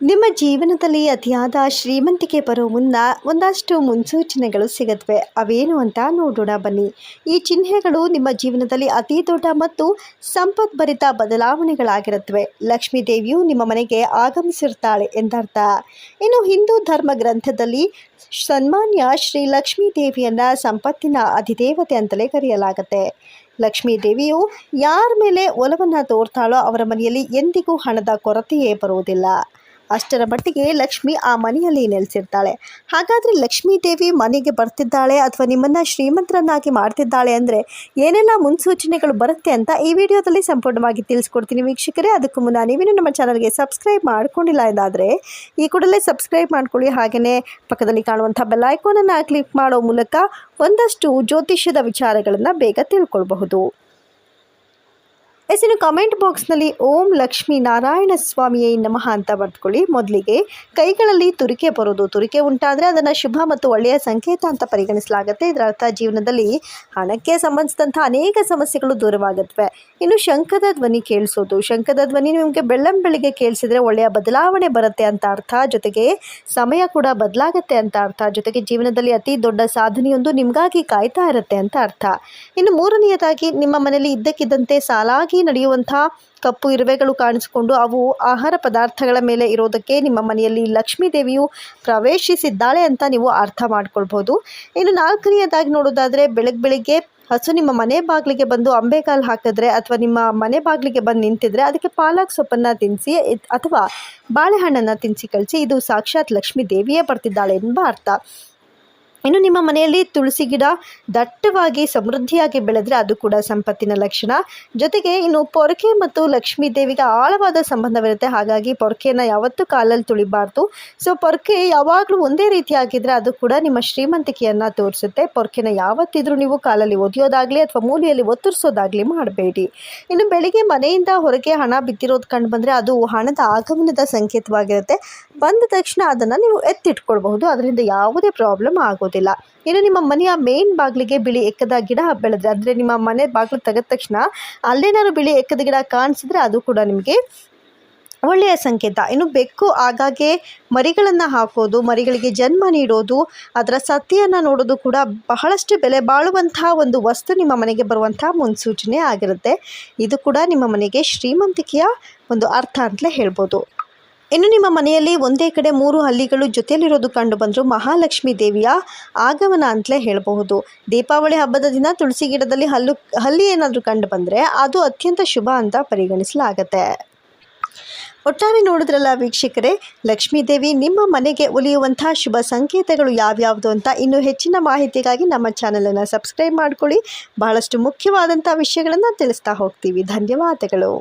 ನಿಮ್ಮ ಜೀವನದಲ್ಲಿ ಅತಿಯಾದ ಶ್ರೀಮಂತಿಕೆ ಬರೋ ಮುನ್ನ ಒಂದಷ್ಟು ಮುನ್ಸೂಚನೆಗಳು ಸಿಗತ್ವೆ. ಅವೇನು ಅಂತ ನೋಡೋಣ ಬನ್ನಿ. ಈ ಚಿಹ್ನೆಗಳು ನಿಮ್ಮ ಜೀವನದಲ್ಲಿ ಅತಿ ದೊಡ್ಡ ಮತ್ತು ಸಂಪದ್ಭರಿತ ಬದಲಾವಣೆಗಳಾಗಿರುತ್ತವೆ ಲಕ್ಷ್ಮೀ ದೇವಿಯು ನಿಮ್ಮ ಮನೆಗೆ ಆಗಮಿಸಿರ್ತಾಳೆ ಎಂದರ್ಥ. ಇನ್ನು ಹಿಂದೂ ಧರ್ಮ ಗ್ರಂಥದಲ್ಲಿ ಸನ್ಮಾನ್ಯ ಶ್ರೀ ಲಕ್ಷ್ಮೀ ದೇವಿಯನ್ನ ಸಂಪತ್ತಿನ ಅಧಿದೇವತೆ ಅಂತಲೇ ಕರೆಯಲಾಗುತ್ತೆ. ಲಕ್ಷ್ಮೀ ದೇವಿಯು ಯಾರ ಮೇಲೆ ಒಲವನ್ನು ತೋರ್ತಾಳೋ ಅವರ ಮನೆಯಲ್ಲಿ ಎಂದಿಗೂ ಹಣದ ಕೊರತೆಯೇ ಬರುವುದಿಲ್ಲ. ಅಷ್ಟರ ಮಟ್ಟಿಗೆ ಲಕ್ಷ್ಮಿ ಆ ಮನೆಯಲ್ಲಿ ನೆಲೆಸಿರ್ತಾಳೆ. ಹಾಗಾದರೆ ಲಕ್ಷ್ಮೀ ದೇವಿ ಮನೆಗೆ ಬರ್ತಿದ್ದಾಳೆ ಅಥವಾ ನಿಮ್ಮನ್ನು ಶ್ರೀಮಂತರನ್ನಾಗಿ ಮಾಡ್ತಿದ್ದಾಳೆ ಅಂದರೆ ಏನೆಲ್ಲ ಮುನ್ಸೂಚನೆಗಳು ಬರುತ್ತೆ ಅಂತ ಈ ವಿಡಿಯೋದಲ್ಲಿ ಸಂಪೂರ್ಣವಾಗಿ ತಿಳಿಸ್ಕೊಡ್ತೀನಿ ವೀಕ್ಷಕರೇ. ಅದಕ್ಕೂ ಮುನ್ನ ನೀವೇನು ನಮ್ಮ ಚಾನಲ್ಗೆ ಸಬ್ಸ್ಕ್ರೈಬ್ ಮಾಡ್ಕೊಂಡಿಲ್ಲ ಎಂದಾದರೆ ಈ ಕೂಡಲೇ ಸಬ್ಸ್ಕ್ರೈಬ್ ಮಾಡ್ಕೊಳ್ಳಿ. ಹಾಗೆಯೇ ಪಕ್ಕದಲ್ಲಿ ಕಾಣುವಂಥ ಬೆಲ್ಲೈಕೋನನ್ನು ಕ್ಲಿಕ್ ಮಾಡೋ ಮೂಲಕ ಒಂದಷ್ಟು ಜ್ಯೋತಿಷ್ಯದ ವಿಚಾರಗಳನ್ನು ಬೇಗ ತಿಳ್ಕೊಳ್ಬಹುದು. ಎಸ್ ಇನ್ನು ಕಮೆಂಟ್ ಬಾಕ್ಸ್ನಲ್ಲಿ ಓಂ ಲಕ್ಷ್ಮೀ ನಾರಾಯಣ ಸ್ವಾಮಿಯೇ ನಮಃ ಅಂತ ಬರ್ತ್ಕೊಳ್ಳಿ ಮೊದಲಿಗೆ ಕೈಗಳಲ್ಲಿ ತುರಿಕೆ ಬರೋದು ತುರಿಕೆ ಉಂಟಾದರೆ ಅದನ್ನು ಶುಭ ಮತ್ತು ಒಳ್ಳೆಯ ಸಂಕೇತ ಅಂತ ಪರಿಗಣಿಸಲಾಗುತ್ತೆ. ಇದರ ಅರ್ಥ ಜೀವನದಲ್ಲಿ ಹಣಕ್ಕೆ ಸಂಬಂಧಿಸಿದಂಥ ಅನೇಕ ಸಮಸ್ಯೆಗಳು ದೂರವಾಗುತ್ತವೆ. ಇನ್ನು ಶಂಖದ ಧ್ವನಿ ಕೇಳಿಸೋದು, ಶಂಖದ ಧ್ವನಿ ನಿಮಗೆ ಬೆಳ್ಳಂ ಬೆಳಿಗ್ಗೆ ಕೇಳಿಸಿದ್ರೆ ಒಳ್ಳೆಯ ಬದಲಾವಣೆ ಬರುತ್ತೆ ಅಂತ ಅರ್ಥ. ಜೊತೆಗೆ ಸಮಯ ಕೂಡ ಬದಲಾಗುತ್ತೆ ಅಂತ ಅರ್ಥ. ಜೊತೆಗೆ ಜೀವನದಲ್ಲಿ ಅತಿ ದೊಡ್ಡ ಸಾಧನೆಯೊಂದು ನಿಮಗಾಗಿ ಕಾಯ್ತಾ ಇರುತ್ತೆ ಅಂತ ಅರ್ಥ. ಇನ್ನು ಮೂರನೆಯದಾಗಿ ನಿಮ್ಮ ಮನೆಯಲ್ಲಿ ಇದ್ದಕ್ಕಿದ್ದಂತೆ ಸಾಲಾಗಿ ನಡೆಯುವಂಥ ಕಪ್ಪು ಇರುವೆಗಳು ಕಾಣಿಸಿಕೊಂಡು ಅವು ಆಹಾರ ಪದಾರ್ಥಗಳ ಮೇಲೆ ಇರೋದಕ್ಕೆ ನಿಮ್ಮ ಮನೆಯಲ್ಲಿ ಲಕ್ಷ್ಮೀ ದೇವಿಯು ಪ್ರವೇಶಿಸಿದ್ದಾಳೆ ಅಂತ ನೀವು ಅರ್ಥ ಮಾಡ್ಕೊಳ್ಬೋದು. ಇನ್ನು ನಾಲ್ಕನೆಯದಾಗಿ ನೋಡೋದಾದರೆ ಬೆಳಗ್ಗೆ ಬೆಳಿಗ್ಗೆ ಹಸು ನಿಮ್ಮ ಮನೆ ಬಾಗಿಲಿಗೆ ಬಂದು ಅಂಬೆಕಾಲು ಹಾಕಿದ್ರೆ ಅಥವಾ ನಿಮ್ಮ ಮನೆ ಬಾಗಿಲಿಗೆ ಬಂದು ನಿಂತಿದ್ರೆ ಅದಕ್ಕೆ ಪಾಲಕ್ ಸೊಪ್ಪನ್ನು ತಿನ್ನಿಸಿ ಅಥವಾ ಬಾಳೆಹಣ್ಣನ್ನು ತಿನ್ನಿಸಿ ಕಳಿಸಿ ಇದು ಸಾಕ್ಷಾತ್ ಲಕ್ಷ್ಮೀ ದೇವಿಯೇ ಬರ್ತಿದ್ದಾಳೆ ಎಂಬ ಅರ್ಥ. ಇನ್ನು ನಿಮ್ಮ ಮನೆಯಲ್ಲಿ ತುಳಸಿ ಗಿಡ ದಟ್ಟವಾಗಿ ಸಮೃದ್ಧಿಯಾಗಿ ಬೆಳೆದ್ರೆ ಅದು ಕೂಡ ಸಂಪತ್ತಿನ ಲಕ್ಷಣ. ಜೊತೆಗೆ ಇನ್ನು ಪೊರಕೆ ಮತ್ತು ಲಕ್ಷ್ಮೀ ದೇವಿಗೆ ಆಳವಾದ ಸಂಬಂಧವಿರುತ್ತೆ. ಹಾಗಾಗಿ ಪೊರಕೆಯನ್ನು ಯಾವತ್ತೂ ಕಾಲಲ್ಲಿ ತುಳಿಬಾರ್ದು. ಸೊ ಪೊರಕೆ ಯಾವಾಗಲೂ ಒಂದೇ ರೀತಿಯಾಗಿದ್ದರೆ ಅದು ಕೂಡ ನಿಮ್ಮ ಶ್ರೀಮಂತಿಕೆಯನ್ನು ತೋರಿಸುತ್ತೆ. ಪೊರಕೆನ ಯಾವತ್ತಿದ್ರೂ ನೀವು ಕಾಲಲ್ಲಿ ಒದೆಯೋದಾಗಲಿ ಅಥವಾ ಮೂಲೆಯಲ್ಲಿ ಒತ್ತರಿಸೋದಾಗಲಿ ಮಾಡಬೇಡಿ. ಇನ್ನು ಬೆಳಿಗ್ಗೆ ಮನೆಯಿಂದ ಹೊರಗೆ ಹಣ ಬಿದ್ದಿರೋದು ಕಂಡು ಬಂದರೆ ಅದು ಹಣದ ಆಗಮನದ ಸಂಕೇತವಾಗಿರುತ್ತೆ. ಬಂದ ತಕ್ಷಣ ಅದನ್ನು ನೀವು ಎತ್ತಿಟ್ಕೊಳ್ಬಹುದು. ಅದರಿಂದ ಯಾವುದೇ ಪ್ರಾಬ್ಲಮ್ ಆಗೋದಿಲ್ಲ. ಇನ್ನು ನಿಮ್ಮ ಮನೆಯ ಮೇನ್ ಬಾಗಿಲಿಗೆ ಬಿಳಿ ಎಕ್ಕದ ಗಿಡ ಬೆಳೆದ್ರೆ, ಅಂದರೆ ನಿಮ್ಮ ಮನೆ ಬಾಗಿಲು ತೆಗೆದ ತಕ್ಷಣ ಅಲ್ಲೇನಾದ್ರು ಬಿಳಿ ಎಕ್ಕದ ಗಿಡ ಕಾಣಿಸಿದ್ರೆ ಅದು ಕೂಡ ನಿಮಗೆ ಒಳ್ಳೆಯ ಸಂಕೇತ. ಇನ್ನು ಬೆಕ್ಕು ಆಗಾಗ್ಗೆ ಮರಿಗಳನ್ನು ಹಾಕೋದು, ಮರಿಗಳಿಗೆ ಜನ್ಮ ನೀಡೋದು, ಅದರ ಸತಿಯನ್ನು ನೋಡೋದು ಕೂಡ ಬಹಳಷ್ಟು ಬೆಲೆ ಬಾಳುವಂತಹ ಒಂದು ವಸ್ತು ನಿಮ್ಮ ಮನೆಗೆ ಬರುವಂತಹ ಮುನ್ಸೂಚನೆ ಆಗಿರುತ್ತೆ. ಇದು ಕೂಡ ನಿಮ್ಮ ಮನೆಗೆ ಶ್ರೀಮಂತಿಕೆಯ ಒಂದು ಅರ್ಥ ಅಂತಲೇ ಹೇಳ್ಬೋದು. ಇನ್ನು ನಿಮ್ಮ ಮನೆಯಲ್ಲಿ ಒಂದೇ ಕಡೆ ಮೂರು ಹಲ್ಲಿಗಳು ಜೊತೆಯಲ್ಲಿರೋದು ಕಂಡು ಬಂದರೂ ಮಹಾಲಕ್ಷ್ಮಿ ದೇವಿಯ ಆಗಮನ ಅಂತಲೇ ಹೇಳಬಹುದು. ದೀಪಾವಳಿ ಹಬ್ಬದ ದಿನ ತುಳಸಿ ಗಿಡದಲ್ಲಿ ಹಲ್ಲು, ಹಲ್ಲಿ ಏನಾದರೂ ಕಂಡು ಬಂದರೆ ಅದು ಅತ್ಯಂತ ಶುಭ ಅಂತ ಪರಿಗಣಿಸಲಾಗತ್ತೆ. ಒಟ್ಟಾರೆ ನೋಡಿದ್ರಲ್ಲ ವೀಕ್ಷಕರೇ, ಲಕ್ಷ್ಮೀ ದೇವಿ ನಿಮ್ಮ ಮನೆಗೆ ಒಲಿಯುವಂಥ ಶುಭ ಸಂಕೇತಗಳು ಯಾವ್ಯಾವುದು ಅಂತ ಇನ್ನೂ ಹೆಚ್ಚಿನ ಮಾಹಿತಿಗಾಗಿ ನಮ್ಮ ಚಾನಲನ್ನು ಸಬ್ಸ್ಕ್ರೈಬ್ ಮಾಡ್ಕೊಳ್ಳಿ. ಬಹಳಷ್ಟು ಮುಖ್ಯವಾದಂಥ ವಿಷಯಗಳನ್ನು ತಿಳಿಸ್ತಾ ಹೋಗ್ತೀವಿ. ಧನ್ಯವಾದಗಳು.